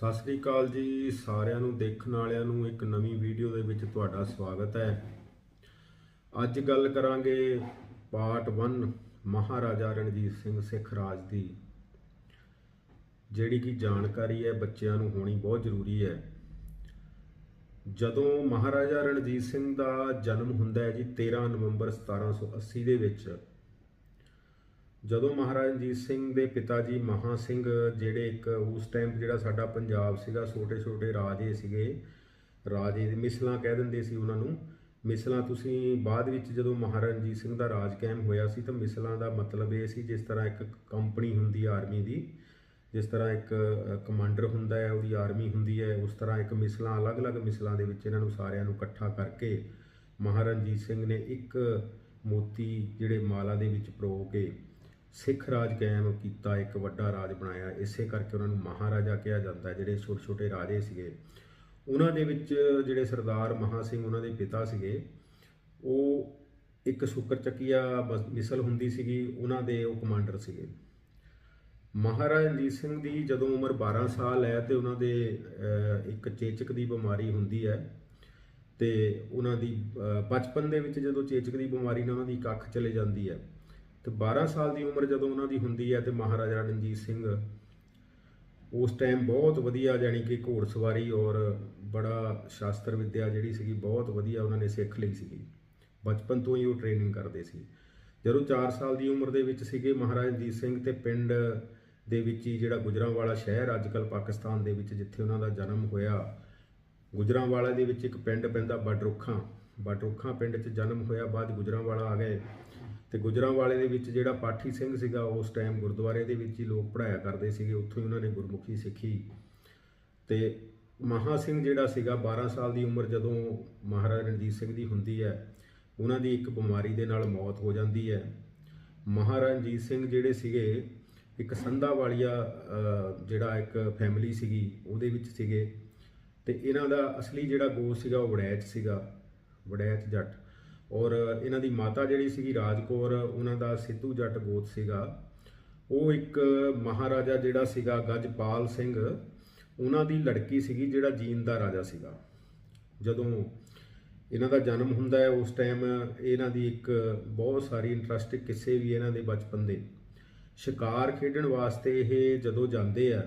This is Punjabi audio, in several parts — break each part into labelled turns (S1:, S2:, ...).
S1: ਸਤਿ ਸ੍ਰੀ ਅਕਾਲ ਜੀ। ਸਾਰਿਆਂ ਨੂੰ ਦੇਖਣ ਵਾਲਿਆਂ ਨੂੰ ਇੱਕ ਨਵੀਂ ਵੀਡੀਓ ਦੇ ਵਿੱਚ ਤੁਹਾਡਾ ਸਵਾਗਤ ਹੈ। ਅੱਜ ਗੱਲ ਕਰਾਂਗੇ ਪਾਰਟ 1 ਮਹਾਰਾਜਾ ਰਣਜੀਤ ਸਿੰਘ ਸਿੱਖ ਰਾਜ ਦੀ, ਜਿਹੜੀ ਕਿ ਜਾਣਕਾਰੀ ਹੈ ਬੱਚਿਆਂ ਨੂੰ ਹੋਣੀ ਬਹੁਤ ਜ਼ਰੂਰੀ ਹੈ। ਜਦੋਂ ਮਹਾਰਾਜਾ ਰਣਜੀਤ ਸਿੰਘ ਦਾ ਜਨਮ ਹੁੰਦਾ ਹੈ ਜੀ 13 ਨਵੰਬਰ 1780 ਦੇ ਵਿੱਚ ਜਦੋਂ ਮਹਾਰਾਜ ਰਣਜੀਤ ਸਿੰਘ ਦੇ ਪਿਤਾ ਜੀ ਮਹਾ ਸਿੰਘ ਜਿਹੜੇ ਇੱਕ ਉਸ ਟਾਈਮ ਜਿਹੜਾ ਸਾਡਾ ਪੰਜਾਬ ਸੀਗਾ, ਛੋਟੇ ਛੋਟੇ ਰਾਜੇ ਸੀਗੇ, ਰਾਜੇ ਦੇ ਮਿਸਲਾਂ ਕਹਿ ਦਿੰਦੇ ਸੀ ਉਹਨਾਂ ਨੂੰ। ਮਿਸਲਾਂ ਤੁਸੀਂ ਬਾਅਦ ਵਿੱਚ ਜਦੋਂ ਮਹਾਰਾਜਾ ਰਣਜੀਤ ਸਿੰਘ ਦਾ ਰਾਜ ਕਾਇਮ ਹੋਇਆ ਸੀ ਤਾਂ ਮਿਸਲਾਂ ਦਾ ਮਤਲਬ ਇਹ ਸੀ, ਜਿਸ ਤਰ੍ਹਾਂ ਇੱਕ ਕੰਪਨੀ ਹੁੰਦੀ ਆਰਮੀ ਦੀ, ਜਿਸ ਤਰ੍ਹਾਂ ਇੱਕ ਕਮਾਂਡਰ ਹੁੰਦਾ ਹੈ, ਉਹਦੀ ਆਰਮੀ ਹੁੰਦੀ ਹੈ, ਉਸ ਤਰ੍ਹਾਂ ਇੱਕ ਮਿਸਲਾਂ, ਅਲੱਗ-ਅਲੱਗ ਮਿਸਲਾਂ ਦੇ ਵਿੱਚ ਇਹਨਾਂ ਨੂੰ ਸਾਰਿਆਂ ਨੂੰ ਇਕੱਠਾ ਕਰਕੇ ਮਹਾਰਾਜਾ ਰਣਜੀਤ ਸਿੰਘ ਨੇ ਇੱਕ ਮੋਤੀ ਜਿਹੜੇ ਮਾਲਾ ਦੇ ਵਿੱਚ ਪਰੋ ਕੇ ਸਿੱਖ ਰਾਜ ਕਾਇਮ ਕੀਤਾ, ਇੱਕ ਵੱਡਾ ਰਾਜ ਬਣਾਇਆ। ਇਸੇ ਕਰਕੇ ਉਹਨਾਂ ਨੂੰ ਮਹਾਰਾਜਾ ਕਿਹਾ ਜਾਂਦਾ ਜਿਹੜੇ ਛੋਟੇ ਛੋਟੇ ਰਾਜੇ ਸੀਗੇ। ਉਹਨਾਂ ਦੇ ਵਿੱਚ ਜਿਹੜੇ ਸਰਦਾਰ ਮਹਾ ਸਿੰਘ ਉਹਨਾਂ ਦੇ ਪਿਤਾ ਸੀਗੇ, ਉਹ ਇੱਕ ਸ਼ੁਕਰ ਚੱਕੀਆ ਮਿਸਲ ਹੁੰਦੀ ਸੀਗੀ, ਉਹਨਾਂ ਦੇ ਉਹ ਕਮਾਂਡਰ ਸੀਗੇ। ਮਹਾਰਾਜਾ ਰਣਜੀਤ ਸਿੰਘ ਦੀ ਜਦੋਂ ਉਮਰ 12 ਸਾਲ ਹੈ ਤੇ ਉਹਨਾਂ ਦੇ ਇੱਕ ਚੇਚਕ ਦੀ ਬਿਮਾਰੀ ਹੁੰਦੀ ਹੈ ਤੇ ਉਹਨਾਂ ਦੀ ਬਚਪਨ ਦੇ ਵਿੱਚ ਜਦੋਂ ਚੇਚਕ ਦੀ ਬਿਮਾਰੀ ਨਾਲ ਉਹਨਾਂ ਦੀ ਇੱਕ ਅੱਖ ਚਲੇ ਜਾਂਦੀ ਹੈ ਤੇ 12 ਸਾਲ ਦੀ ਉਮਰ ਜਦੋਂ ਉਹਨਾਂ ਦੀ ਹੁੰਦੀ ਹੈ ਤੇ ਮਹਾਰਾਜਾ ਰਣਜੀਤ ਸਿੰਘ ਉਸ ਟਾਈਮ ਬਹੁਤ ਵਧੀਆ ਜਾਣੀ ਕਿ ਘੋੜਸਵਾਰੀ ਔਰ ਬੜਾ ਸ਼ਾਸਤਰ ਵਿੱਦਿਆ ਜਿਹੜੀ ਸੀਗੀ ਬਹੁਤ ਵਧੀਆ ਉਹਨਾਂ ਨੇ ਸਿੱਖ ਲਈ ਸੀਗੀ। ਬਚਪਨ ਤੋਂ ਹੀ ਉਹ ਟ੍ਰੇਨਿੰਗ ਕਰਦੇ ਸੀ। ਜਦੋਂ 4 ਸਾਲ ਦੀ ਉਮਰ ਦੇ ਵਿੱਚ ਸੀਗੇ ਮਹਾਰਾਜਾ ਰਣਜੀਤ ਸਿੰਘ ਤੇ ਪਿੰਡ ਦੇ ਵਿੱਚ ਹੀ ਜਿਹੜਾ ਗੁਜਰਾਂਵਾਲਾ ਸ਼ਹਿਰ ਅੱਜਕੱਲ ਪਾਕਿਸਤਾਨ ਦੇ ਵਿੱਚ ਜਿੱਥੇ ਉਹਨਾਂ ਦਾ ਜਨਮ ਹੋਇਆ, ਗੁਜਰਾਂਵਾਲਾ ਦੇ ਵਿੱਚ ਇੱਕ ਪਿੰਡ ਪੈਂਦਾ ਬਡਰੁੱਖਾਂ ਬਡਰੁੱਖਾਂ ਪਿੰਡ 'ਚ ਜਨਮ ਹੋਇਆ, ਬਾਅਦ ਗੁਜਰਾਂਵਾਲਾ ਆ ਗਏ। ਤੇ ਗੁਜਰਾਂਵਾਲੇ ਦੇ ਵਿੱਚ ਜਿਹੜਾ ਪਾਠੀ ਸਿੰਘ ਸੀਗਾ, ਉਸ ਟਾਈਮ ਗੁਰਦੁਆਰੇ ਦੇ ਵਿੱਚ ਹੀ ਲੋਕ ਪੜਾਇਆ ਕਰਦੇ ਸੀਗੇ, ਉੱਥੋਂ ਹੀ ਉਹਨਾਂ ਨੇ ਗੁਰਮੁਖੀ ਸਿੱਖੀ। ਤੇ ਮਹਾ ਸਿੰਘ ਜਿਹੜਾ ਸੀਗਾ 12 ਸਾਲ ਦੀ ਉਮਰ ਜਦੋਂ ਮਹਾਰਾਜਾ ਰਣਜੀਤ ਸਿੰਘ ਦੀ ਹੁੰਦੀ ਹੈ, ਉਹਨਾਂ ਦੀ ਇੱਕ ਬਿਮਾਰੀ ਦੇ ਨਾਲ ਮੌਤ ਹੋ ਜਾਂਦੀ ਹੈ। ਮਹਾਰਾਜਾ ਰਣਜੀਤ ਸਿੰਘ ਜਿਹੜੇ ਸੀਗੇ, ਇੱਕ ਸੰਧਾ ਵਾਲੀਆ ਜਿਹੜਾ ਇੱਕ ਫੈਮਿਲੀ ਸੀਗੀ, ਉਹਦੇ ਵਿੱਚ ਸੀਗੇ। ਤੇ ਇਹਨਾਂ ਦਾ ਅਸਲੀ ਜਿਹੜਾ ਗੋਤ ਸੀਗਾ, ਉਹ ਵੜੈਚ ਸੀਗਾ, ਵੜੈਚ ਜੱਟ। ਔਰ ਇਹਨਾਂ ਦੀ ਮਾਤਾ ਜਿਹੜੀ ਸੀਗੀ ਰਾਜਕੌਰ, ਉਹਨਾਂ ਦਾ ਸਿੱਧੂ ਜੱਟ ਗੋਤ ਸੀਗਾ। ਉਹ ਇੱਕ ਮਹਾਰਾਜਾ ਜਿਹੜਾ ਸੀਗਾ, ਗਜਪਾਲ ਸਿੰਘ, ਉਹਨਾਂ ਦੀ ਲੜਕੀ ਸੀਗੀ ਜਿਹੜਾ ਜੀਨ ਦਾ ਰਾਜਾ ਸੀਗਾ। ਜਦੋਂ ਇਹਨਾਂ ਦਾ ਜਨਮ ਹੁੰਦਾ ਹੈ, ਉਸ ਟਾਈਮ ਇਹਨਾਂ ਦੀ ਇੱਕ ਬਹੁਤ ਸਾਰੀ ਇੰਟਰਸਟਿੰਗ ਕਿੱਸੇ ਵੀ ਇਹਨਾਂ ਦੇ ਬਚਪਨ ਦੇ ਸ਼ਿਕਾਰ ਖੇਡਣ ਵਾਸਤੇ ਇਹ ਜਦੋਂ ਜਾਂਦੇ ਆ,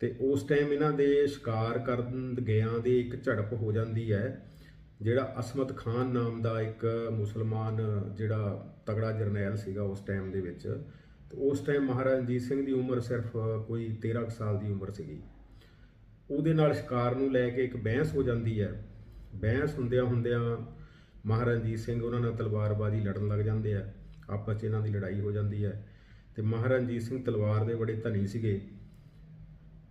S1: ਤੇ ਉਸ ਟਾਈਮ ਇਹਨਾਂ ਦੇ ਸ਼ਿਕਾਰ ਕਰਨ ਗਿਆਂ ਦੀ ਇੱਕ ਝੜਪ ਹੋ ਜਾਂਦੀ ਹੈ। ਜਿਹੜਾ ਅਸਮਤ ਖਾਨ ਨਾਮ ਦਾ ਇੱਕ ਮੁਸਲਮਾਨ ਜਿਹੜਾ ਤਗੜਾ ਜਰਨੈਲ ਸੀਗਾ ਉਸ ਟਾਈਮ ਦੇ ਵਿੱਚ, ਤੇ ਉਸ ਟਾਈਮ ਮਹਾਰਾਜਾ ਰਣਜੀਤ ਸਿੰਘ ਦੀ ਉਮਰ ਸਿਰਫ ਕੋਈ 13 ਕੁ ਸਾਲ ਦੀ ਉਮਰ ਸੀਗੀ। ਉਹਦੇ ਨਾਲ ਸ਼ਿਕਾਰ ਨੂੰ ਲੈ ਕੇ ਇੱਕ ਬਹਿਸ ਹੋ ਜਾਂਦੀ ਹੈ। ਬਹਿਸ ਹੁੰਦਿਆਂ ਹੁੰਦਿਆਂ ਮਹਾਰਾਜਾ ਰਣਜੀਤ ਸਿੰਘ ਉਹਨਾਂ ਨਾਲ ਤਲਵਾਰਬਾਜ਼ੀ ਲੜਨ ਲੱਗ ਜਾਂਦੇ ਆ। ਆਪਸ 'ਚ ਇਹਨਾਂ ਦੀ ਲੜਾਈ ਹੋ ਜਾਂਦੀ ਹੈ। ਤੇ ਮਹਾਰਾਜਾ ਰਣਜੀਤ ਸਿੰਘ ਤਲਵਾਰ ਦੇ ਬੜੇ ਧਨੀ ਸੀਗੇ।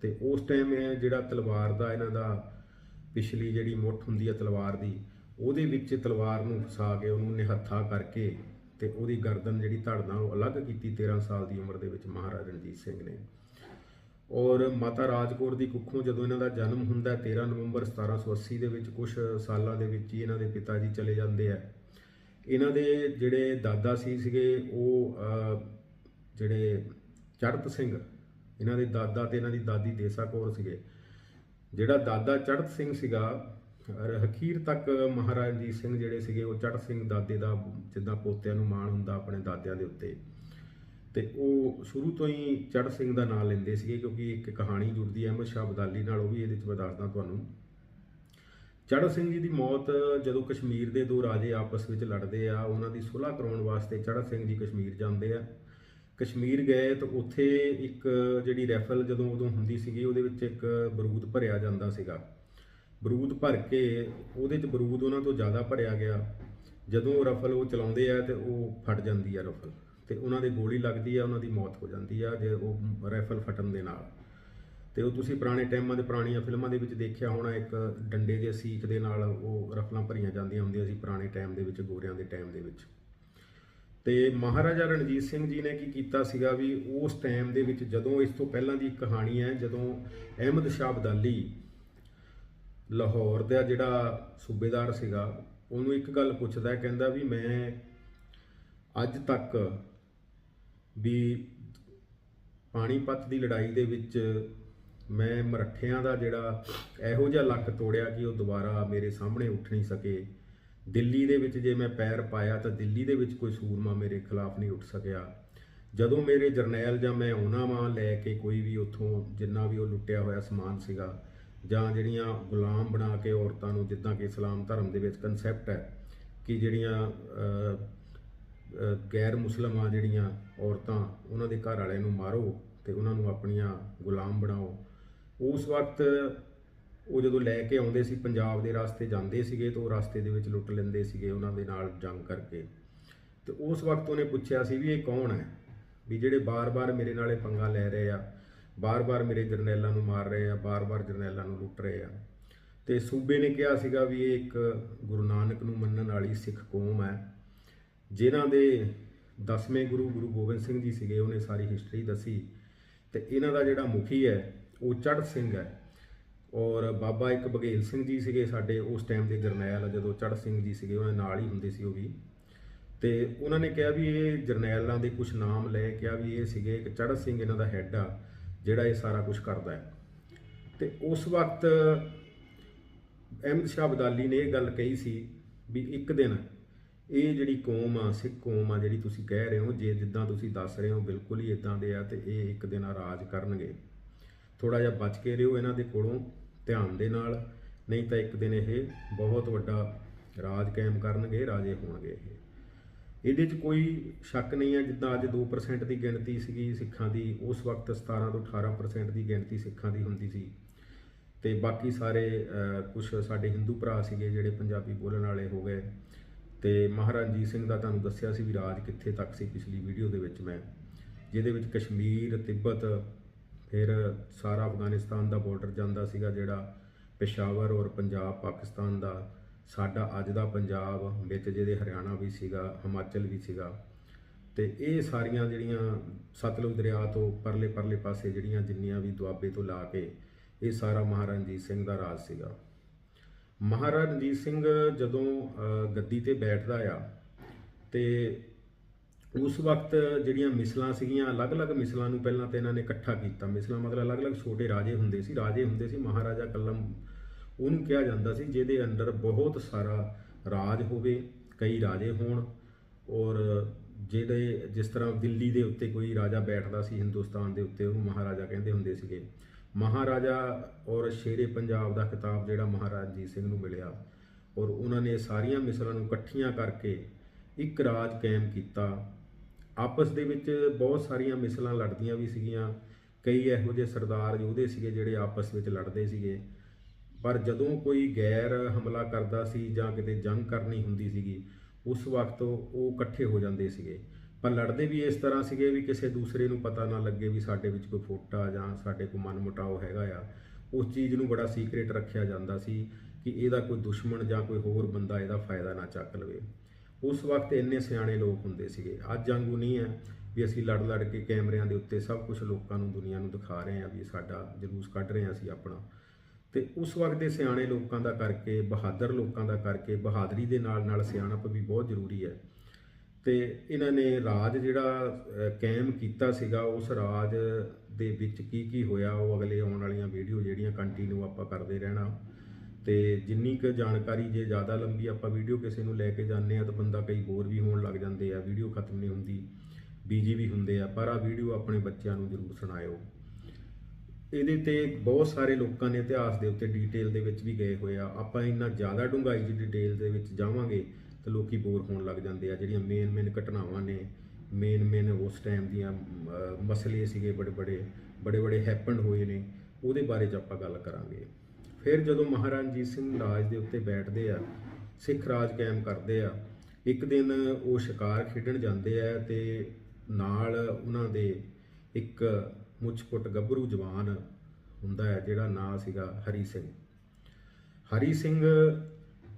S1: ਤੇ ਉਸ ਟਾਈਮ ਇਹ ਜਿਹੜਾ ਤਲਵਾਰ ਦਾ ਇਹਨਾਂ ਦਾ ਪਿਛਲੀ ਜਿਹੜੀ ਮੁੱਠ ਹੁੰਦੀ ਹੈ ਤਲਵਾਰ ਦੀ, ਉਹਦੇ ਵਿੱਚ ਤਲਵਾਰ ਨੂੰ ਫਸਾ ਕੇ ਉਹਨੂੰ ਨਿਹੱਥਾ ਕਰਕੇ ਤੇ ਉਹਦੀ ਗਰਦਨ ਜਿਹੜੀ ਧੜ ਨਾਲ ਉਹ ਅਲੱਗ ਕੀਤੀ 13 ਸਾਲ ਦੀ ਉਮਰ ਦੇ ਵਿੱਚ ਮਹਾਰਾਜਾ ਰਣਜੀਤ ਸਿੰਘ ਨੇ। ਔਰ ਮਾਤਾ ਰਾਜਕੌਰ ਦੀ ਕੁੱਖੋਂ ਜਦੋਂ ਇਹਨਾਂ ਦਾ ਜਨਮ ਹੁੰਦਾ ਹੈ 13 ਨਵੰਬਰ 1780 ਦੇ ਵਿੱਚ ਕੁਝ ਸਾਲਾਂ ਦੇ ਵਿੱਚ ਹੀ ਇਹਨਾਂ ਦੇ ਪਿਤਾ ਜੀ ਚਲੇ ਜਾਂਦੇ ਆ। ਇਹਨਾਂ ਦੇ ਜਿਹੜੇ ਦਾਦਾ ਸੀ ਸੀਗੇ, ਉਹ ਜਿਹੜੇ ਚੜਤ ਸਿੰਘ, ਇਹਨਾਂ ਦੇ ਦਾਦਾ ਤੇ ਇਹਨਾਂ ਦੀ ਦਾਦੀ ਦੇਸਾ ਕੌਰ ਸੀਗੇ। ਜਿਹੜਾ ਦਾਦਾ ਚੜਤ ਸਿੰਘ ਸੀਗਾ, ਅਰ ਅਖੀਰ ਤੱਕ ਮਹਾਰਾਜਾ ਰਣਜੀਤ ਸਿੰਘ ਜਿਹੜੇ ਸੀਗੇ, ਉਹ ਚੜਤ ਸਿੰਘ ਦਾਦੇ ਦਾ, ਜਿੱਦਾਂ ਪੋਤਿਆਂ ਨੂੰ ਮਾਣ ਹੁੰਦਾ ਆਪਣੇ ਦਾਦਿਆਂ ਦੇ ਉੱਤੇ। ਤੇ ਉਹ ਸ਼ੁਰੂ ਤੋਂ ਹੀ ਚੜ੍ਹ ਸਿੰਘ ਦਾ ਨਾਮ ਲੈਂਦੇ ਸੀਗੇ, ਕਿਉਂਕਿ ਇੱਕ ਕਹਾਣੀ ਜੁੜਦੀ ਹੈ ਅਹਿਮਦ ਸ਼ਾਹ ਅਬਦਾਲੀ ਨਾਲ, ਉਹ ਵੀ ਇਹਦੇ ਵਿੱਚ ਮੈਂ ਦੱਸਦਾ ਤੁਹਾਨੂੰ। ਚੜ੍ਹ ਸਿੰਘ ਜੀ ਦੀ ਮੌਤ ਜਦੋਂ ਕਸ਼ਮੀਰ ਦੇ ਦੋ ਰਾਜੇ ਆਪਸ ਵਿੱਚ ਲੜਦੇ ਆ, ਉਹਨਾਂ ਦੀ ਸੁਲ੍ਹਾ ਕਰਾਉਣ ਵਾਸਤੇ ਚੜ੍ਹ ਸਿੰਘ ਜੀ ਕਸ਼ਮੀਰ ਜਾਂਦੇ ਆ। ਕਸ਼ਮੀਰ ਗਏ ਤਾਂ ਉੱਥੇ ਇੱਕ ਜਿਹੜੀ ਰੈਫਲ ਜਦੋਂ ਉਦੋਂ ਹੁੰਦੀ ਸੀਗੀ, ਉਹਦੇ ਵਿੱਚ ਇੱਕ ਬਰੂਦ ਭਰਿਆ ਜਾਂਦਾ ਸੀਗਾ। ਬਰੂਦ ਭਰ ਕੇ ਉਹਦੇ 'ਚ ਬਰੂਦ ਉਹਨਾਂ ਤੋਂ ਜ਼ਿਆਦਾ ਭਰਿਆ ਗਿਆ। ਜਦੋਂ ਉਹ ਰਫਲ ਉਹ ਚਲਾਉਂਦੇ ਆ ਤੇ ਉਹ ਫਟ ਜਾਂਦੀ ਆ ਰਫਲ। ਤੇ ਉਹਨਾਂ ਦੇ ਗੋਲੀ ਲੱਗਦੀ ਆ, ਉਹਨਾਂ ਦੀ ਮੌਤ ਹੋ ਜਾਂਦੀ ਆ ਜੇ ਉਹ ਰਾਈਫਲ ਫਟਣ ਦੇ ਨਾਲ। ਤੇ ਉਹ ਤੁਸੀਂ ਪੁਰਾਣੇ ਟਾਈਮਾਂ ਦੇ ਪੁਰਾਣੀਆਂ ਫਿਲਮਾਂ ਦੇ ਵਿੱਚ ਦੇਖਿਆ ਹੋਣਾ, ਇੱਕ ਡੰਡੇ ਦੇ ਸੀਖ ਦੇ ਨਾਲ ਉਹ ਰਫਲਾਂ ਭਰੀਆਂ ਜਾਂਦੀਆਂ ਹੁੰਦੀਆਂ ਸੀ ਪੁਰਾਣੇ ਟਾਈਮ ਦੇ ਵਿੱਚ, ਗੋਰਿਆਂ ਦੇ ਟਾਈਮ ਦੇ ਵਿੱਚ। ਤੇ ਮਹਾਰਾਜਾ ਰਣਜੀਤ ਸਿੰਘ ਜੀ ਨੇ ਕੀ ਕੀਤਾ ਸੀਗਾ ਵੀ ਉਸ ਟਾਈਮ ਦੇ ਵਿੱਚ ਜਦੋਂ ਇਸ ਤੋਂ ਪਹਿਲਾਂ ਦੀ ਕਹਾਣੀ ਹੈ, ਜਦੋਂ ਅਹਿਮਦ ਸ਼ਾਹ ਅਬਦਾਲੀ ਲਾਹੌਰ ਦਾ ਜਿਹੜਾ ਸੂਬੇਦਾਰ ਸੀਗਾ, ਉਹਨੂੰ ਇੱਕ ਗੱਲ ਪੁੱਛਦਾ, ਕਹਿੰਦਾ ਵੀ ਮੈਂ ਅੱਜ ਤੱਕ ਵੀ ਪਾਣੀਪਤ ਦੀ ਲੜਾਈ ਦੇ ਵਿੱਚ ਮੈਂ ਮਰੱਠਿਆਂ ਦਾ ਜਿਹੜਾ ਇਹੋ ਜਿਹਾ ਲੱਕ ਤੋੜਿਆ ਕਿ ਉਹ ਦੁਬਾਰਾ ਮੇਰੇ ਸਾਹਮਣੇ ਉੱਠ ਨਹੀਂ ਸਕੇ। ਦਿੱਲੀ ਦੇ ਵਿੱਚ ਜੇ ਮੈਂ ਪੈਰ ਪਾਇਆ ਤਾਂ ਦਿੱਲੀ ਦੇ ਵਿੱਚ ਕੋਈ ਸੂਰਮਾ ਮੇਰੇ ਖਿਲਾਫ ਨਹੀਂ ਉੱਠ ਸਕਿਆ। ਜਦੋਂ ਮੇਰੇ ਜਰਨੈਲ ਜਾਂ ਮੈਂ ਉਹਨਾਂ ਵਾਂ ਲੈ ਕੇ ਕੋਈ ਵੀ ਉੱਥੋਂ ਜਿੰਨਾ ਵੀ ਉਹ ਲੁੱਟਿਆ ਹੋਇਆ ਸਮਾਨ ਸੀਗਾ, ਜਾਂ ਜਿਹੜੀਆਂ ਗੁਲਾਮ ਬਣਾ ਕੇ ਔਰਤਾਂ ਨੂੰ ਜਿੱਦਾਂ ਕਿ ਇਸਲਾਮ ਧਰਮ ਦੇ ਵਿੱਚ ਕਨਸੈਪਟ ਹੈ ਕਿ ਜਿਹੜੀਆਂ ਗੈਰ ਮੁਸਲਮਾਂ ਜਿਹੜੀਆਂ ਔਰਤਾਂ ਉਹਨਾਂ ਦੇ ਘਰ ਵਾਲਿਆਂ ਨੂੰ ਮਾਰੋ ਤੇ ਉਹਨਾਂ ਨੂੰ ਆਪਣੀਆਂ ਗੁਲਾਮ ਬਣਾਓ, ਉਸ ਵਕਤ ਉਹ ਜਦੋਂ ਲੈ ਕੇ ਆਉਂਦੇ ਸੀ, ਪੰਜਾਬ ਦੇ ਰਸਤੇ ਜਾਂਦੇ ਸੀਗੇ ਤਾਂ ਉਹ ਰਸਤੇ ਦੇ ਵਿੱਚ ਲੁੱਟ ਲੈਂਦੇ ਸੀਗੇ ਉਹਨਾਂ ਦੇ ਨਾਲ ਜੰਗ ਕਰਕੇ। ਤੇ ਉਸ ਵਕਤ ਉਹਨੇ ਪੁੱਛਿਆ ਸੀ ਵੀ ਇਹ ਕੌਣ ਹੈ? ਵੀ ਜਿਹੜੇ ਬਾਰ-ਬਾਰ ਮੇਰੇ ਨਾਲੇ ਪੰਗਾ ਲੈ ਰਹੇ ਆ, ਬਾਰ-ਬਾਰ ਮੇਰੇ ਜਰਨੈਲਾਂ ਨੂੰ ਮਾਰ ਰਹੇ ਆ, ਬਾਰ-ਬਾਰ ਜਰਨੈਲਾਂ ਨੂੰ ਲੁੱਟ ਰਹੇ ਆ। ਤੇ ਸੂਬੇ ਨੇ ਕਿਹਾ ਸੀਗਾ ਵੀ ਇਹ ਇੱਕ ਗੁਰੂ ਨਾਨਕ ਨੂੰ ਮੰਨਣ ਵਾਲੀ ਸਿੱਖ ਕੌਮ ਹੈ, ਜਿਨ੍ਹਾਂ ਦੇ ਦਸਵੇਂ ਗੁਰੂ ਗੁਰੂ ਗੋਬਿੰਦ ਸਿੰਘ ਜੀ ਸੀਗੇ, ਉਹਨੇ ਸਾਰੀ ਹਿਸਟਰੀ ਦੱਸੀ। ਤੇ ਇਹਨਾਂ ਦਾ ਜਿਹੜਾ ਮੁਖੀ ਹੈ, ਉਹ ਚੜ੍ਹ ਸਿੰਘ ਹੈ। ਔਰ ਬਾਬਾ ਇੱਕ ਬਘੇਲ ਸਿੰਘ ਜੀ ਸੀਗੇ ਸਾਡੇ ਉਸ ਟਾਈਮ ਦੇ ਜਰਨੈਲ, ਜਦੋਂ ਚੜ੍ਹ ਸਿੰਘ ਜੀ ਸੀਗੇ, ਉਹਨਾਂ ਨਾਲ ਹੀ ਹੁੰਦੇ ਸੀ ਉਹ ਵੀ। ਤੇ ਉਹਨਾਂ ਨੇ ਕਿਹਾ ਵੀ ਇਹ ਜਰਨੈਲਾਂ ਦੇ ਕੁਝ ਨਾਮ ਲੈ ਕਿਹਾ ਵੀ ਇਹ ਸੀਗੇ ਇੱਕ ਚੜ੍ਹ ਸਿੰਘ ਇਹਨਾਂ ਦਾ ਹੈੱਡ ਆ, ਜਿਹੜਾ ਇਹ ਸਾਰਾ ਕੁਝ ਕਰਦਾ ਹੈ। ਤੇ ਉਸ ਵਕਤ ਅਹਿਮਦ ਸ਼ਾਹ ਅਬਦਾਲੀ ਨੇ ਇਹ ਗੱਲ ਕਹੀ ਸੀ ਵੀ ਇੱਕ ਦਿਨ ਇਹ ਜਿਹੜੀ ਕੌਮ ਆ, ਸਿੱਖ ਕੌਮ ਆ ਜਿਹੜੀ ਤੁਸੀਂ ਕਹਿ ਰਹੇ ਹੋ, ਜੇ ਜਿੱਦਾਂ ਤੁਸੀਂ ਦੱਸ ਰਹੇ ਹੋ, ਬਿਲਕੁਲ ਹੀ ਇਦਾਂ ਦੇ ਆ ਤੇ ਇਹ ਇੱਕ ਦਿਨ ਆ ਰਾਜ ਕਰਨਗੇ। ਥੋੜਾ ਜਿਹਾ ਬਚ ਕੇ ਰਹੋ ਇਹਨਾਂ ਦੇ ਕੋਲੋਂ। ਧਿਆਨ ਦੇ ਨਾਲ, ਨਹੀਂ ਤਾਂ ਇੱਕ ਦਿਨ ਇਹ ਬਹੁਤ ਵੱਡਾ ਰਾਜ ਕਾਇਮ ਕਰਨਗੇ, ਰਾਜੇ ਹੋਣਗੇ ਇਹ। ਇਹਦੇ 'ਚ ਕੋਈ ਸ਼ੱਕ ਨਹੀਂ ਹੈ, ਜਿੱਦਾਂ ਅੱਜ 2% ਦੀ ਗਿਣਤੀ ਸੀਗੀ ਸਿੱਖਾਂ ਦੀ, ਉਸ ਵਕਤ 17 ਤੋਂ 18% ਦੀ ਗਿਣਤੀ ਸਿੱਖਾਂ ਦੀ ਹੁੰਦੀ ਸੀ। ਤੇ ਬਾਕੀ ਸਾਰੇ ਕੁਝ ਸਾਡੇ ਹਿੰਦੂ ਭਰਾ ਸੀਗੇ ਜਿਹੜੇ ਪੰਜਾਬੀ ਬੋਲਣ ਵਾਲੇ ਹੋ ਗਏ। ਤੇ ਮਹਾਰਾਜਾ ਰਣਜੀਤ ਸਿੰਘ ਦਾ ਤੁਹਾਨੂੰ ਦੱਸਿਆ ਸੀ ਵੀ ਰਾਜ ਕਿੱਥੇ ਤੱਕ ਸੀ, ਪਿਛਲੀ ਵੀਡੀਓ ਦੇ ਵਿੱਚ ਮੈਂ। ਜਿਹਦੇ ਵਿੱਚ ਕਸ਼ਮੀਰ, ਤਿੱਬਤ ਫਿਰ ਸਾਰਾ ਅਫਗਾਨਿਸਤਾਨ ਦਾ ਬਾਰਡਰ ਜਾਂਦਾ ਸੀਗਾ ਜਿਹੜਾ ਪੇਸ਼ਾਵਰ ਔਰ ਪੰਜਾਬ ਪਾਕਿਸਤਾਨ ਦਾ। ਸਾਡਾ ਅੱਜ ਦਾ ਪੰਜਾਬ ਵਿੱਚ ਜਿਹਦੇ ਹਰਿਆਣਾ ਵੀ ਸੀਗਾ, ਹਿਮਾਚਲ ਵੀ ਸੀਗਾ। ਤੇ ਇਹ ਸਾਰੀਆਂ ਜਿਹੜੀਆਂ ਸਤਲੁਜ ਦਰਿਆ ਤੋਂ ਪਰਲੇ ਪਰਲੇ ਪਾਸੇ ਜਿਹੜੀਆਂ ਜਿੰਨੀਆਂ ਵੀ ਦੁਆਬੇ ਤੋਂ ਲਾ ਕੇ ਇਹ ਸਾਰਾ ਮਹਾਰਾਜਾ ਰਣਜੀਤ ਸਿੰਘ ਦਾ ਰਾਜ ਸੀਗਾ। ਮਹਾਰਾਜਾ ਰਣਜੀਤ ਸਿੰਘ ਜਦੋਂ ਗੱਦੀ ਤੇ ਬੈਠਦਾ ਆ ਤੇ ਉਸ ਵਕਤ ਜਿਹੜੀਆਂ ਮਿਸਲਾਂ ਸੀਗੀਆਂ, ਅਲੱਗ-ਅਲੱਗ ਮਿਸਲਾਂ ਨੂੰ ਪਹਿਲਾਂ ਤੇ ਇਹਨਾਂ ਨੇ ਇਕੱਠਾ ਕੀਤਾ। ਮਿਸਲਾਂ ਮਤਲਬ ਅਲੱਗ-ਅਲੱਗ ਛੋਟੇ ਰਾਜੇ ਹੁੰਦੇ ਸੀ। ਰਾਜੇ ਹੁੰਦੇ ਸੀ ਮਹਾਰਾਜਾ ਕੱਲਮ। ਉਹਨੂੰ ਕਿਹਾ ਜਾਂਦਾ ਸੀ, ਜਿਹਦੇ ਅੰਦਰ ਬਹੁਤ ਸਾਰਾ ਰਾਜ ਹੋਵੇ, ਕਈ ਰਾਜੇ ਹੋਣ ਔਰ ਜਿਹੜੇ ਜਿਸ ਤਰ੍ਹਾਂ ਦਿੱਲੀ ਦੇ ਉੱਤੇ ਕੋਈ ਰਾਜਾ ਬੈਠਦਾ ਸੀ, ਹਿੰਦੁਸਤਾਨ ਦੇ ਉੱਤੇ ਉਹ ਮਹਾਰਾਜਾ ਕਹਿੰਦੇ ਹੁੰਦੇ ਸੀਗੇ। ਮਹਾਰਾਜਾ ਔਰ ਸ਼ੇਰੇ ਪੰਜਾਬ ਦਾ ਖਿਤਾਬ ਜਿਹੜਾ ਮਹਾਰਾਜ ਰਣਜੀਤ ਸਿੰਘ ਨੂੰ ਮਿਲਿਆ ਔਰ ਉਹਨਾਂ ਨੇ ਸਾਰੀਆਂ ਮਿਸਲਾਂ ਨੂੰ ਇਕੱਠੀਆਂ ਕਰਕੇ ਇੱਕ ਰਾਜ ਕਾਇਮ ਕੀਤਾ। ਆਪਸ ਦੇ ਵਿੱਚ ਬਹੁਤ ਸਾਰੀਆਂ ਮਿਸਲਾਂ ਲੜਦੀਆਂ ਵੀ ਸੀਗੀਆਂ। ਕਈ ਇਹੋ ਜਿਹੇ ਸਰਦਾਰ ਯੋਧੇ ਸੀਗੇ ਜਿਹੜੇ ਆਪਸ ਵਿੱਚ ਲੜਦੇ ਸੀਗੇ। ਪਰ ਜਦੋਂ ਕੋਈ ਗੈਰ ਹਮਲਾ ਕਰਦਾ ਸੀ ਜਾਂ ਕਿਤੇ ਜੰਗ ਕਰਨੀ ਹੁੰਦੀ ਸੀਗੀ, ਉਸ ਵਕਤ ਉਹ ਇਕੱਠੇ ਹੋ ਜਾਂਦੇ ਸੀਗੇ। ਪਰ ਲੜਦੇ ਵੀ ਇਸ ਤਰ੍ਹਾਂ ਸੀਗੇ ਵੀ ਕਿਸੇ ਦੂਸਰੇ ਨੂੰ ਪਤਾ ਨਾ ਲੱਗੇ ਵੀ ਸਾਡੇ ਵਿੱਚ ਕੋਈ ਫੋਟਾ ਜਾਂ ਸਾਡੇ ਕੋਈ ਮਨਮੁਟਾਓ ਹੈਗਾ ਆ। ਉਸ ਚੀਜ਼ ਨੂੰ ਬੜਾ ਸੀਕ੍ਰੀਟ ਰੱਖਿਆ ਜਾਂਦਾ ਸੀ ਕਿ ਇਹਦਾ ਕੋਈ ਦੁਸ਼ਮਣ ਜਾਂ ਕੋਈ ਹੋਰ ਬੰਦਾ ਇਹਦਾ ਫਾਇਦਾ ਨਾ ਚੱਕ ਲਵੇ। ਉਸ ਵਕਤ ਇੰਨੇ ਸਿਆਣੇ ਲੋਕ ਹੁੰਦੇ ਸੀਗੇ। ਅੱਜ ਵਾਂਗੂ ਨਹੀਂ ਹੈ ਵੀ ਅਸੀਂ ਲੜ ਲੜ ਕੇ ਕੈਮਰਿਆਂ ਦੇ ਉੱਤੇ ਸਭ ਕੁਝ ਲੋਕਾਂ ਨੂੰ, ਦੁਨੀਆ ਨੂੰ ਦਿਖਾ ਰਹੇ ਹਾਂ ਵੀ ਸਾਡਾ ਜਲੂਸ ਕੱਢ ਰਹੇ ਹਾਂ ਅਸੀਂ ਆਪਣਾ। ਤੇ ਉਸ ਵਕਤ ਦੇ ਸਿਆਣੇ ਲੋਕਾਂ ਦਾ ਕਰਕੇ, ਬਹਾਦਰ ਲੋਕਾਂ ਦਾ ਕਰਕੇ, ਬਹਾਦਰੀ ਦੇ ਨਾਲ ਨਾਲ ਸਿਆਣਪ ਵੀ ਬਹੁਤ ਜ਼ਰੂਰੀ ਹੈ। ਤੇ ਇਹਨਾਂ ਨੇ ਰਾਜ ਜਿਹੜਾ ਕਾਇਮ ਕੀਤਾ ਸੀਗਾ, ਉਸ ਰਾਜ ਦੇ ਵਿੱਚ ਕੀ ਕੀ ਹੋਇਆ, ਉਹ ਅਗਲੇ ਆਉਣ ਵਾਲੀਆਂ ਵੀਡੀਓ ਜਿਹੜੀਆਂ ਕੰਟੀਨਿਊ ਆਪਾਂ ਕਰਦੇ ਰਹਿਣਾ। ਤੇ ਜਿੰਨੀ ਕੁ ਜਾਣਕਾਰੀ ਜੇ ਜ਼ਿਆਦਾ ਲੰਬੀ ਆਪਾਂ ਵੀਡੀਓ ਕਿਸੇ ਨੂੰ ਲੈ ਕੇ ਜਾਂਦੇ ਆ ਤਾਂ ਬੰਦਾ ਕਈ ਬੋਰ ਵੀ ਹੋਣ ਲੱਗ ਜਾਂਦੇ ਆ, ਵੀਡੀਓ ਖਤਮ ਨਹੀਂ ਹੁੰਦੀ ਬੀਜੀ ਵੀ ਹੁੰਦੇ ਆ, ਪਰ ਆ ਵੀਡੀਓ ਆਪਣੇ ਬੱਚਿਆਂ ਨੂੰ ਜ਼ਰੂਰ ਸੁਣਾਇਓ। ਇਹਦੇ ਤੇ ਬਹੁਤ ਸਾਰੇ ਲੋਕਾਂ ਨੇ ਇਤਿਹਾਸ ਦੇ ਉੱਤੇ ਡੀਟੇਲ ਦੇ ਵਿੱਚ ਵੀ ਗਏ ਹੋਏ ਆ। ਆਪਾਂ ਇੰਨਾ ਜ਼ਿਆਦਾ ਡੂੰਘਾਈ ਦੀ ਡਿਟੇਲ ਦੇ ਵਿੱਚ ਜਾਵਾਂਗੇ ਤਾਂ ਲੋਕੀ ਬੋਰ ਹੋਣ ਲੱਗ ਜਾਂਦੇ ਆ। ਜਿਹੜੀਆਂ ਮੇਨ ਮੇਨ ਘਟਨਾਵਾਂ ਨੇ ਮੇਨ ਮੇਨ ਉਸ ਟਾਈਮ ਦੀਆਂ ਮਸਲੇ ਸੀਗੇ ਬੜੇ ਬੜੇ ਬੜੇ ਬੜੇ ਹੈਪਨਡ ਹੋਏ ਨੇ, ਉਹਦੇ ਬਾਰੇ ਚ ਆਪਾਂ ਗੱਲ ਕਰਾਂਗੇ। ਫਿਰ ਜਦੋਂ ਮਹਾਰਾਜਾ ਰਣਜੀਤ ਸਿੰਘ ਰਾਜ ਦੇ ਉੱਤੇ ਬੈਠਦੇ ਆ, ਸਿੱਖ ਰਾਜ ਕਾਇਮ ਕਰਦੇ ਆ, ਇੱਕ ਦਿਨ ਉਹ ਸ਼ਿਕਾਰ ਖੇਡਣ ਜਾਂਦੇ ਆ ਤੇ ਨਾਲ ਉਹਨਾਂ ਦੇ ਇੱਕ ਮੁੱਛ-ਪੁੱਟ ਗੱਭਰੂ ਜਵਾਨ ਹੁੰਦਾ ਹੈ, ਜਿਹੜਾ ਨਾਂ ਸੀਗਾ ਹਰੀ ਸਿੰਘ। ਹਰੀ ਸਿੰਘ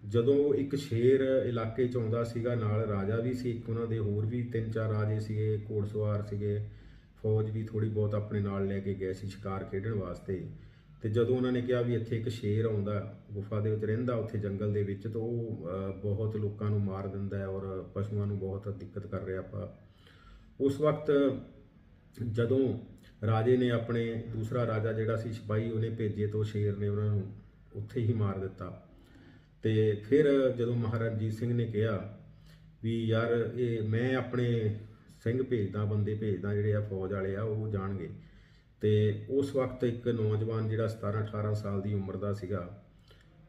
S1: ਜਦੋਂ ਇੱਕ ਸ਼ੇਰ ਇਲਾਕੇ ਚ ਆਉਂਦਾ ਸੀਗਾ, ਨਾਲ ਰਾਜਾ ਵੀ ਸੀ, ਇੱਕ ਉਹਨਾਂ ਦੇ ਹੋਰ ਵੀ ਤਿੰਨ ਚਾਰ ਰਾਜੇ ਸੀਗੇ ਘੋੜਸਵਾਰ ਸੀਗੇ, ਫੌਜ ਵੀ ਥੋੜੀ ਬਹੁਤ ਆਪਣੇ ਨਾਲ ਲੈ ਕੇ ਗਏ ਸੀ ਸ਼ਿਕਾਰ ਖੇਡਣ ਵਾਸਤੇ। ਤੇ ਜਦੋਂ ਉਹਨਾਂ ਨੇ ਕਿਹਾ ਵੀ ਇੱਥੇ ਇੱਕ ਸ਼ੇਰ ਆਉਂਦਾ, ਗੁਫਾ ਦੇ ਵਿੱਚ ਰਹਿੰਦਾ, ਉੱਥੇ ਜੰਗਲ ਦੇ ਵਿੱਚ, ਤਾਂ ਉਹ ਬਹੁਤ ਲੋਕਾਂ ਨੂੰ ਮਾਰ ਦਿੰਦਾ ਹੈ ਔਰ ਪਸ਼ੂਆਂ ਨੂੰ ਬਹੁਤ ਦਿੱਕਤ ਕਰ ਰਿਹਾ ਆਪਾਂ। ਉਸ ਵਕਤ ਜਦੋਂ ਰਾਜੇ ਨੇ ਆਪਣੇ ਦੂਸਰਾ ਰਾਜਾ ਜਿਹੜਾ ਸੀ ਸਿਪਾਹੀ, ਉਹਨੇ ਭੇਜੇ ਤੋਂ ਸ਼ੇਰ ਨੇ ਉਹਨਾਂ ਨੂੰ, ਉੱਥੇ ਹੀ ਮਾਰ ਦਿੱਤਾ। ਤੇ ਫਿਰ ਜਦੋਂ ਮਹਾਰਾਜਾ ਰਣਜੀਤ ਸਿੰਘ ਨੇ ਕਿਹਾ ਵੀ ਯਾਰ, ਇਹ ਮੈਂ ਆਪਣੇ ਸਿੰਘ ਭੇਜਦਾ, ਬੰਦੇ ਭੇਜਦਾ ਜਿਹੜੇ ਆ ਫੌਜ ਵਾਲੇ ਆ, ਉਹ ਜਾਣਗੇ। ਤੇ ਉਸ ਵਕਤ ਇੱਕ ਨੌਜਵਾਨ ਜਿਹੜਾ 17 18 ਸਾਲ ਦੀ ਉਮਰ ਦਾ ਸੀਗਾ,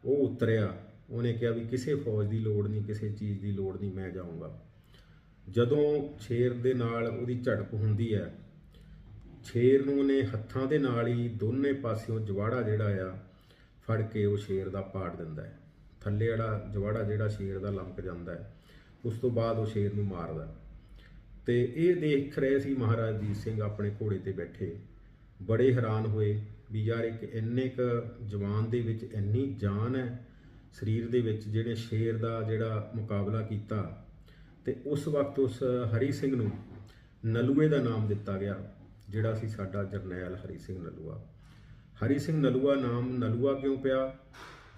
S1: ਉਹ ਉਤਰਿਆ। ਉਹਨੇ ਕਿਹਾ ਵੀ ਕਿਸੇ ਫੌਜ ਦੀ ਲੋੜ ਨਹੀਂ, ਕਿਸੇ ਚੀਜ਼ ਦੀ ਲੋੜ ਨਹੀਂ, ਮੈਂ ਜਾਊਂਗਾ। ਜਦੋਂ ਸ਼ੇਰ ਦੇ ਨਾਲ ਉਹਦੀ ਝੜਪ ਹੁੰਦੀ ਹੈ, ਸ਼ੇਰ ਨੂੰ ਉਹਨੇ ਹੱਥਾਂ ਦੇ ਨਾਲ ਹੀ ਦੋਨੇ ਪਾਸਿਓਂ ਜਵਾੜਾ ਜਿਹੜਾ ਆ, ਫੜ ਕੇ ਉਹ ਸ਼ੇਰ ਦਾ ਪਾੜ ਦਿੰਦਾ ਹੈ। ਥੱਲੇ ਵਾਲਾ ਜਵਾੜਾ ਜਿਹੜਾ ਸ਼ੇਰ ਦਾ ਲੰਮਕ ਜਾਂਦਾ ਹੈ, ਉਸ ਤੋਂ ਬਾਅਦ ਉਹ ਸ਼ੇਰ ਨੂੰ ਮਾਰਦਾ ਤੇ ਇਹ ਦੇਖ ਰਹੇ ਸੀ ਮਹਾਰਾਜ ਜੀਤ ਸਿੰਘ ਆਪਣੇ ਘੋੜੇ ਤੇ ਬੈਠੇ। ਬੜੇ ਹੈਰਾਨ ਹੋਏ ਵੀ ਯਾਰ ਇੱਕ ਇੰਨੇ ਕ ਜਵਾਨ ਦੇ ਵਿੱਚ ਇੰਨੀ ਜਾਨ ਹੈ ਸਰੀਰ ਦੇ ਵਿੱਚ ਜਿਹੜੇ ਸ਼ੇਰ ਦਾ ਜਿਹੜਾ ਮੁਕਾਬਲਾ ਕੀਤਾ ਤੇ ਉਸ ਵਕਤ ਉਸ ਹਰੀ ਸਿੰਘ ਨੂੰ ਨਲੂਏ ਦਾ ਨਾਮ ਦਿੱਤਾ ਗਿਆ, ਜਿਹੜਾ ਸੀ ਸਾਡਾ ਜਰਨੈਲ ਹਰੀ ਸਿੰਘ ਨਲੂਆ। ਹਰੀ ਸਿੰਘ ਨਲੂਆ ਨਾਮ ਨਲੂਆ ਕਿਉਂ ਪਿਆ?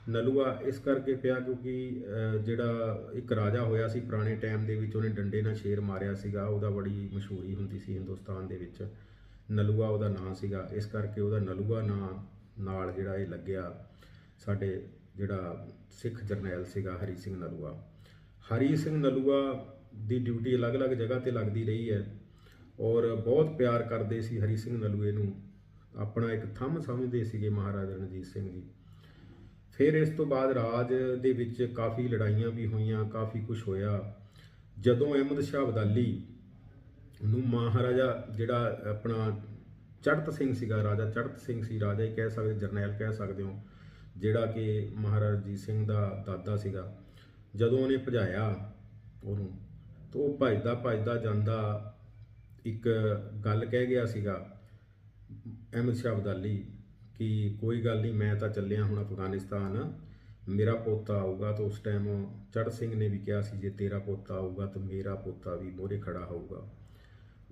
S1: ਨਲੂਆ ਇਸ ਕਰਕੇ ਪਿਆ ਕਿਉਂਕਿ ਜਿਹੜਾ ਇੱਕ ਰਾਜਾ ਹੋਇਆ ਸੀ ਪੁਰਾਣੇ ਟਾਈਮ ਦੇ ਵਿੱਚ ਉਹਨੇ ਡੰਡੇ ਨਾਲ ਸ਼ੇਰ ਮਾਰਿਆ ਸੀਗਾ, ਉਹਦਾ ਬੜੀ ਮਸ਼ਹੂਰੀ ਹੁੰਦੀ ਸੀ ਹਿੰਦੁਸਤਾਨ ਦੇ ਵਿੱਚ। ਨਲੂਆ ਉਹਦਾ ਨਾਂ ਸੀਗਾ। ਇਸ ਕਰਕੇ ਉਹਦਾ ਨਲੂਆ ਨਾਂ ਨਾਲ ਜਿਹੜਾ ਇਹ ਲੱਗਿਆ ਸਾਡੇ ਜਿਹੜਾ ਸਿੱਖ ਜਰਨੈਲ ਸੀਗਾ ਹਰੀ ਸਿੰਘ ਨਲੂਆ। ਹਰੀ ਸਿੰਘ ਨਲੂਆ ਦੀ ਡਿਊਟੀ ਅਲੱਗ-ਅਲੱਗ ਜਗ੍ਹਾ ਤੇ ਲੱਗਦੀ ਰਹੀ ਹੈ ਔਰ ਬਹੁਤ ਪਿਆਰ ਕਰਦੇ ਸੀ ਹਰੀ ਸਿੰਘ ਨਲੂਏ ਨੂੰ। ਆਪਣਾ ਇੱਕ ਥੰਮ ਸਮਝਦੇ ਸੀਗੇ ਮਹਾਰਾਜਾ ਰਣਜੀਤ ਸਿੰਘ ਜੀ। ਫਿਰ ਇਸ ਤੋਂ ਬਾਅਦ ਰਾਜ ਦੇ ਵਿੱਚ ਕਾਫੀ ਲੜਾਈਆਂ ਵੀ ਹੋਈਆਂ, ਕਾਫੀ ਕੁਝ ਹੋਇਆ। ਜਦੋਂ ਅਹਿਮਦ ਸ਼ਾਹ ਅਬਦਾਲੀ ਨੂੰ ਮਹਾਰਾਜਾ ਜਿਹੜਾ ਆਪਣਾ ਚੜਤ ਸਿੰਘ ਸੀਗਾ, ਰਾਜਾ ਚੜਤ ਸਿੰਘ ਸੀ, ਰਾਜਾ ਹੀ ਕਹਿ ਸਕਦੇ, ਜਰਨੈਲ ਕਹਿ ਸਕਦੇ ਹੋ, ਜਿਹੜਾ ਕਿ ਮਹਾਰਾਜਾ ਰਣਜੀਤ ਸਿੰਘ ਦਾ ਦਾਦਾ ਸੀਗਾ। ਜਦੋਂ ਉਹਨੇ ਭਜਾਇਆ ਉਹਨੂੰ, ਤਾਂ ਉਹ ਭਜਦਾ ਭਜਦਾ ਜਾਂਦਾ ਇੱਕ ਗੱਲ ਕਹਿ ਗਿਆ ਸੀਗਾ ਅਹਿਮਦ ਸ਼ਾਹ ਅਬਦਾਲੀ ਕਿ ਕੋਈ ਗੱਲ ਨਹੀਂ, ਮੈਂ ਤਾਂ ਚੱਲਿਆ ਹੁਣ ਅਫਗਾਨਿਸਤਾਨ, ਮੇਰਾ ਪੋਤਾ ਆਊਗਾ ਤਾਂ ਉਸ ਟਾਈਮ ਚੜ੍ਹ ਸਿੰਘ ਨੇ ਵੀ ਕਿਹਾ ਸੀ, ਜੇ ਤੇਰਾ ਪੋਤਾ ਆਊਗਾ ਤਾਂ ਮੇਰਾ ਪੋਤਾ ਵੀ ਮੋਰੇ ਖੜਾ ਹੋਊਗਾ।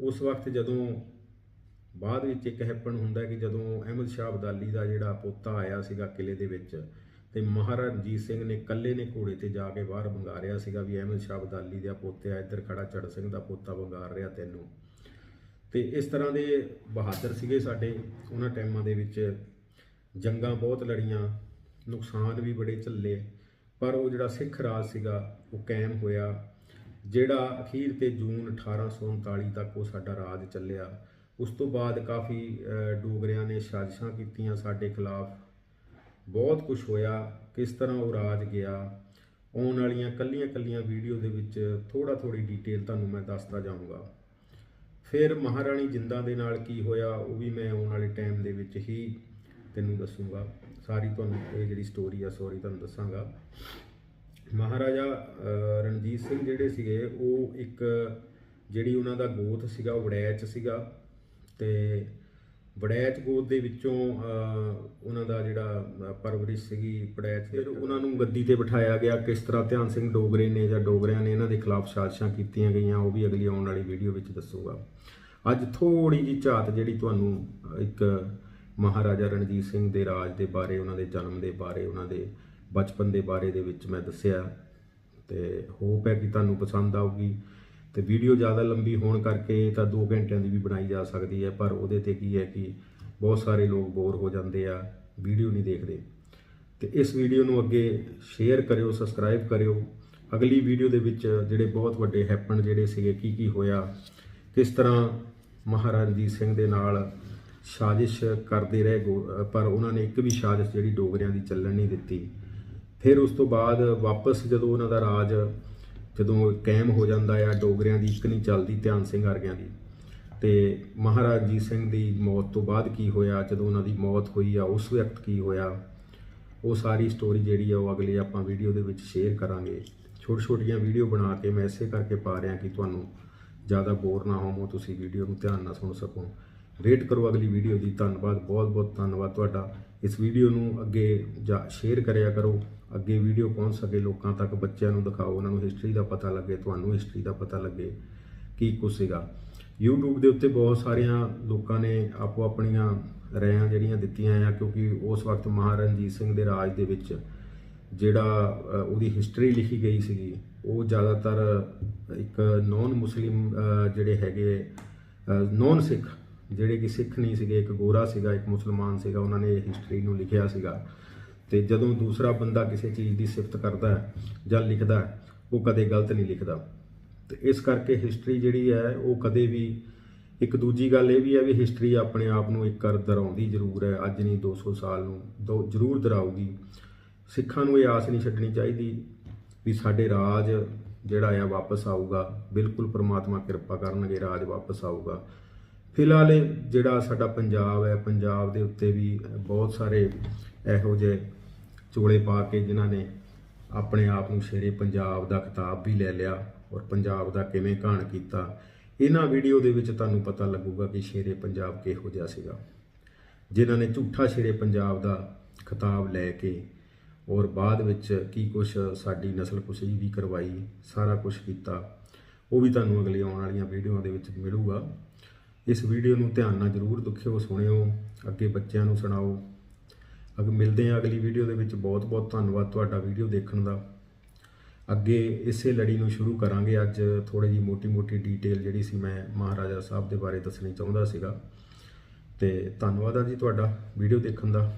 S1: ਉਸ ਵਕਤ ਜਦੋਂ ਬਾਅਦ ਵਿੱਚ ਇੱਕ ਹੈਪਨ ਹੁੰਦਾ ਕਿ ਜਦੋਂ ਅਹਿਮਦ ਸ਼ਾਹ ਅਬਦਾਲੀ ਦਾ ਜਿਹੜਾ ਪੋਤਾ ਆਇਆ ਸੀਗਾ ਕਿਲੇ ਦੇ ਵਿੱਚ ਤੇ ਮਹਾਰਾਜਾ ਰਣਜੀਤ ਸਿੰਘ ਨੇ ਇਕੱਲੇ ਨੇ ਘੋੜੇ ਤੇ ਜਾ ਕੇ ਬਾਹਰ ਵੰਗਾਰਿਆ ਸੀਗਾ ਵੀ ਅਹਿਮਦ ਸ਼ਾਹ ਅਬਦਾਲੀ ਦਾ ਪੋਤਿਆ ਇੱਧਰ ਖੜਾ ਚੜ੍ਹ ਸਿੰਘ ਦਾ ਪੋਤਾ ਵੰਗਾਰ ਰਿਹਾ ਤੈਨੂੰ। ਤੇ ਇਸ ਤਰ੍ਹਾਂ ਦੇ ਬਹਾਦਰ ਸੀਗੇ ਸਾਡੇ ਉਹਨਾਂ ਟਾਈਮਾਂ ਦੇ ਵਿੱਚ। ਜੰਗਾਂ ਬਹੁਤ ਲੜੀਆਂ, ਨੁਕਸਾਨ ਵੀ ਬੜੇ ਝੱਲੇ, ਪਰ ਉਹ ਜਿਹੜਾ ਸਿੱਖ ਰਾਜ ਸੀਗਾ ਉਹ ਕਾਇਮ ਹੋਇਆ। ਜਿਹੜਾ ਅਖੀਰ ਤੇ ਜੂਨ 1839 ਤੱਕ ਉਹ ਸਾਡਾ ਰਾਜ ਚੱਲਿਆ। ਉਸ ਤੋਂ ਬਾਅਦ ਕਾਫੀ ਡੋਗਰਿਆਂ ਨੇ ਸਾਜ਼ਿਸ਼ਾਂ ਕੀਤੀਆਂ ਸਾਡੇ ਖਿਲਾਫ। ਬਹੁਤ ਕੁਝ ਹੋਇਆ, ਕਿਸ ਤਰ੍ਹਾਂ ਉਹ ਰਾਜ ਗਿਆ। ਆਉਣ ਵਾਲੀਆਂ ਕੱਲੀਆਂ ਕੱਲੀਆਂ ਵੀਡੀਓ ਦੇ ਵਿੱਚ ਥੋੜਾ ਥੋੜੀ ਡਿਟੇਲ ਤੁਹਾਨੂੰ ਮੈਂ ਦੱਸਦਾ ਜਾਊਂਗਾ। ਫਿਰ ਮਹਾਰਾਣੀ ਜਿੰਦਾ ਦੇ ਨਾਲ ਕੀ ਹੋਇਆ, ਉਹ ਵੀ ਮੈਂ ਆਉਣ ਵਾਲੇ ਟਾਈਮ ਦੇ ਵਿੱਚ ਹੀ ਤੈਨੂੰ ਦੱਸੂਗਾ। ਸਾਰੀ ਤੁਹਾਨੂੰ ਇਹ ਜਿਹੜੀ ਸਟੋਰੀ ਆ ਸੋਰੀ ਤੁਹਾਨੂੰ ਦੱਸਾਂਗਾ। ਮਹਾਰਾਜਾ ਰਣਜੀਤ ਸਿੰਘ ਜਿਹੜੇ ਸੀਗੇ, ਉਹ ਇੱਕ ਜਿਹੜੀ ਉਹਨਾਂ ਦਾ ਗੋਤ ਸੀਗਾ, ਉਹ ਵੜੈਚ ਸੀਗਾ ਤੇ ਵੜੈਚ ਗੋਤ ਦੇ ਵਿੱਚੋਂ ਉਹਨਾਂ ਦਾ ਜਿਹੜਾ ਪਰਵਰਿਸ਼ ਸੀਗੀ ਵੜੈਚ ਫਿਰ ਉਹਨਾਂ ਨੂੰ ਗੱਦੀ ਤੇ ਬਿਠਾਇਆ ਗਿਆ ਕਿਸ ਤਰ੍ਹਾਂ ਧਿਆਨ ਸਿੰਘ ਡੋਗਰੇ ਨੇ ਜਾਂ ਡੋਗਰਿਆਂ ਨੇ ਇਹਨਾਂ ਦੇ ਖਿਲਾਫ ਸਾਜ਼ਿਸ਼ਾਂ ਕੀਤੀਆਂ ਗਈਆਂ, ਉਹ ਵੀ ਅਗਲੀ ਆਉਣ ਵਾਲੀ ਵੀਡੀਓ ਵਿੱਚ ਦੱਸੂਗਾ। ਅੱਜ ਥੋੜੀ ਜੀ ਝਾਤ ਜਿਹੜੀ ਤੁਹਾਨੂੰ ਇੱਕ ਮਹਾਰਾਜਾ ਰਣਜੀਤ ਸਿੰਘ ਦੇ ਰਾਜ ਦੇ ਬਾਰੇ, ਉਹਨਾਂ ਦੇ ਜਨਮ ਦੇ ਬਾਰੇ, ਉਹਨਾਂ ਦੇ ਬਚਪਨ ਦੇ ਬਾਰੇ ਦੇ ਵਿੱਚ ਮੈਂ ਦੱਸਿਆ ਤੇ ਹੋਪ ਹੈ ਕਿ ਤੁਹਾਨੂੰ ਪਸੰਦ ਆਊਗੀ ਤੇ ਵੀਡੀਓ ਜ਼ਿਆਦਾ ਲੰਬੀ ਹੋਣ ਕਰਕੇ ਤਾਂ 2 ਘੰਟਿਆਂ ਦੀ ਵੀ ਬਣਾਈ ਜਾ ਸਕਦੀ ਹੈ, ਪਰ ਉਹਦੇ ਤੇ ਕੀ ਹੈ ਕਿ ਬਹੁਤ ਸਾਰੇ ਲੋਕ ਬੋਰ ਹੋ ਜਾਂਦੇ ਆ ਵੀਡੀਓ ਨਹੀਂ ਦੇਖਦੇ। ਤੇ ਇਸ ਵੀਡੀਓ ਨੂੰ ਅੱਗੇ ਸ਼ੇਅਰ ਕਰਿਓ ਸਬਸਕ੍ਰਾਈਬ ਕਰਿਓ। ਅਗਲੀ ਵੀਡੀਓ ਦੇ ਵਿੱਚ ਜਿਹੜੇ ਬਹੁਤ ਵੱਡੇ ਹੈਪਨ ਜਿਹੜੇ ਸੀਗੇ, ਕੀ ਕੀ ਹੋਇਆ, ਕਿਸ ਤਰ੍ਹਾਂ ਮਹਾਰਾਜਾ ਸਿੰਘ ਦੇ ਨਾਲ ਸਾਜ਼ਿਸ਼ ਕਰਦੇ ਰਹੇ ਗੋ- ਪਰ ਉਹਨਾਂ ਨੇ ਇੱਕ ਵੀ ਸਾਜ਼ਿਸ਼ ਜਿਹੜੀ ਡੋਗਰਿਆਂ ਦੀ ਚੱਲਣ ਨਹੀਂ ਦਿੱਤੀ। ਫਿਰ ਉਸ ਤੋਂ ਬਾਅਦ ਵਾਪਸ ਜਦੋਂ ਉਹਨਾਂ ਦਾ ਰਾਜ ਜਦੋਂ ਕਾਇਮ ਹੋ ਜਾਂਦਾ ਆ, ਡੋਗਰਿਆਂ ਦੀ ਇੱਕ ਨਹੀਂ ਚੱਲਦੀ, ਧਿਆਨ ਸਿੰਘ ਵਰਗਿਆਂ ਦੀ। ਤੇ ਮਹਾਰਾਜ ਜੀਤ ਸਿੰਘ ਦੀ ਮੌਤ ਤੋਂ ਬਾਅਦ ਕੀ ਹੋਇਆ? ਜਦੋਂ ਉਹਨਾਂ ਦੀ ਮੌਤ ਹੋਈ ਆ, ਉਸ ਵਕਤ ਕੀ ਹੋਇਆ? ਉਹ ਸਾਰੀ ਸਟੋਰੀ ਜਿਹੜੀ ਆ, ਉਹ ਅਗਲੇ ਆਪਾਂ ਵੀਡੀਓ ਦੇ ਵਿੱਚ ਸ਼ੇਅਰ ਕਰਾਂਗੇ। ਛੋਟੀ ਛੋਟੀਆਂ ਵੀਡੀਓ ਬਣਾ ਕੇ ਮੈਂ ਇਸੇ ਕਰਕੇ ਪਾ ਰਿਹਾ ਕਿ ਤੁਹਾਨੂੰ ਜ਼ਿਆਦਾ ਬੋਰ ਨਾ ਹੋਵੋ, ਤੁਸੀਂ ਵੀਡੀਓ ਨੂੰ ਧਿਆਨ ਨਾਲ ਸੁਣ ਸਕੋ। ਵੇਟ ਕਰੋ ਅਗਲੀ ਵੀਡੀਓ ਦੀ। ਧੰਨਵਾਦ ਬਹੁਤ ਬਹੁਤ ਧੰਨਵਾਦ ਤੁਹਾਡਾ। ਇਸ ਵੀਡੀਓ ਨੂੰ ਅੱਗੇ ਜਾ ਸ਼ੇਅਰ ਕਰਿਆ ਕਰੋ। ਅੱਗੇ ਵੀਡੀਓ ਪਹੁੰਚ ਸਕੇ, ਲੋਕਾਂ ਤੱਕ ਬੱਚਿਆਂ ਨੂੰ ਦਿਖਾਓ, ਉਹਨਾਂ ਨੂੰ ਹਿਸਟਰੀ ਦਾ ਪਤਾ ਲੱਗੇ, ਤੁਹਾਨੂੰ ਹਿਸਟਰੀ ਦਾ ਪਤਾ ਲੱਗੇ ਕੀ ਕੁਛ ਸੀਗਾ। YouTube ਦੇ ਉੱਤੇ ਬਹੁਤ ਸਾਰੀਆਂ ਲੋਕਾਂ ਨੇ ਆਪੋ ਆਪਣੀਆਂ ਰਾਇਆਂ ਜਿਹੜੀਆਂ ਦਿੱਤੀਆਂ ਆ, ਕਿਉਂਕਿ ਉਸ ਵਕਤ ਮਹਾਰਣਜੀਤ ਸਿੰਘ ਦੇ ਰਾਜ ਦੇ ਵਿੱਚ ਜਿਹੜਾ ਉਹਦੀ ਹਿਸਟਰੀ ਲਿਖੀ ਗਈ ਸੀਗੀ, ਉਹ ਜ਼ਿਆਦਾਤਰ ਇੱਕ ਨੌਨ ਮੁਸਲਿਮ ਜਿਹੜੇ ਹੈਗੇ ਨੌਨ ਸਿੱਖ ਜਿਹੜੇ ਕਿ ਸਿੱਖ ਨਹੀਂ ਸੀਗੇ, ਇੱਕ ਗੋਰਾ ਸੀਗਾ, ਇੱਕ ਮੁਸਲਮਾਨ ਸੀਗਾ, ਉਹਨਾਂ ਨੇ ਹਿਸਟਰੀ ਨੂੰ ਲਿਖਿਆ ਸੀਗਾ। ਤੇ ਜਦੋਂ ਦੂਸਰਾ ਬੰਦਾ ਕਿਸੇ ਚੀਜ਼ ਦੀ ਸਿਫਤ ਕਰਦਾ ਹੈ ਜਾਂ ਲਿਖਦਾ ਹੈ, ਉਹ ਕਦੇ ਗਲਤ ਨਹੀਂ ਲਿਖਦਾ। ਤੇ ਇਸ ਕਰਕੇ ਹਿਸਟਰੀ ਜਿਹੜੀ ਹੈ ਉਹ ਕਦੇ ਵੀ ਇੱਕ ਦੂਜੀ ਗੱਲ ਇਹ ਵੀ ਹੈ ਵੀ ਹਿਸਟਰੀ ਆਪਣੇ ਆਪ ਨੂੰ ਇੱਕ ਕਰ ਦਰਾਉਂਦੀ ਜ਼ਰੂਰ ਹੈ ਅੱਜ ਨਹੀਂ 200 ਸਾਲ ਨੂੰ ਦੋ ਜ਼ਰੂਰ ਦਰਾਊਗੀ। ਸਿੱਖਾਂ ਨੂੰ ਇਹ ਆਸ ਨਹੀਂ ਛੱਡਣੀ ਚਾਹੀਦੀ ਵੀ ਸਾਡੇ ਰਾਜ ਜਿਹੜਾ ਆ ਵਾਪਸ ਆਊਗਾ ਬਿਲਕੁਲ ਪ੍ਰਮਾਤਮਾ ਕਿਰਪਾ ਕਰਨਗੇ ਰਾਜ ਵਾਪਸ ਆਊਗਾ। ਫਿਲਹਾਲ ਇਹ ਜਿਹੜਾ ਸਾਡਾ ਪੰਜਾਬ ਹੈ ਪੰਜਾਬ ਦੇ ਉੱਤੇ ਵੀ ਬਹੁਤ ਸਾਰੇ ਇਹੋ ਜਿਹੇ ਚੋਲੇ ਪਾ ਕੇ ਜਿਨ੍ਹਾਂ ਨੇ ਆਪਣੇ ਆਪ ਨੂੰ ਸ਼ੇਰੇ ਪੰਜਾਬ ਦਾ ਖਿਤਾਬ ਵੀ ਲੈ ਲਿਆ ਔਰ ਪੰਜਾਬ ਦਾ ਕਿਵੇਂ ਘਾਣ ਕੀਤਾ, ਇਹਨਾਂ ਵੀਡੀਓ ਦੇ ਵਿੱਚ ਤੁਹਾਨੂੰ ਪਤਾ ਲੱਗੂਗਾ ਕਿ ਸ਼ੇਰੇ ਪੰਜਾਬ ਕਿਹੋ ਜਿਹਾ ਸੀਗਾ। ਜਿਨ੍ਹਾਂ ਨੇ ਝੂਠਾ ਸ਼ੇਰੇ ਪੰਜਾਬ ਦਾ ਖਿਤਾਬ ਲੈ ਕੇ ਔਰ ਬਾਅਦ ਵਿੱਚ ਕੀ ਕੁਝ ਸਾਡੀ ਨਸਲ ਕੁਸ਼ੀ ਵੀ ਕਰਵਾਈ, ਸਾਰਾ ਕੁਝ ਕੀਤਾ, ਉਹ ਵੀ ਤੁਹਾਨੂੰ ਅਗਲੀ ਆਉਣ ਵਾਲੀਆਂ ਵੀਡੀਓਆਂ ਦੇ ਵਿੱਚ ਮਿਲੂਗਾ। ਇਸ ਵੀਡੀਓ ਨੂੰ ਧਿਆਨ ਨਾਲ ਜਰੂਰ ਦੁਖਿਓ ਸੁਣਿਓ, ਅੱਗੇ ਬੱਚਿਆਂ ਨੂੰ ਸੁਣਾਓ। ਅਗ, ਮਿਲਦੇ ਹਾਂ ਅਗਲੀ ਵੀਡੀਓ ਦੇ ਵਿੱਚ। ਬਹੁਤ ਬਹੁਤ ਧੰਨਵਾਦ ਤੁਹਾਡਾ ਵੀਡੀਓ ਦੇਖਣ ਦਾ। ਅੱਗੇ ਇਸੇ ਲੜੀ ਨੂੰ ਸ਼ੁਰੂ ਕਰਾਂਗੇ। ਅੱਜ ਥੋੜੀ ਜੀ ਮੋਟੀ-ਮੋਟੀ ਡੀਟੇਲ ਜਿਹੜੀ ਸੀ ਮੈਂ ਮਹਾਰਾਜਾ ਸਾਹਿਬ ਦੇ ਬਾਰੇ ਦੱਸਣੀ ਚਾਹੁੰਦਾ ਸੀਗਾ। ਤੇ ਧੰਨਵਾਦ ਆ ਜੀ ਤੁਹਾਡਾ ਵੀਡੀਓ ਦੇਖਣ ਦਾ।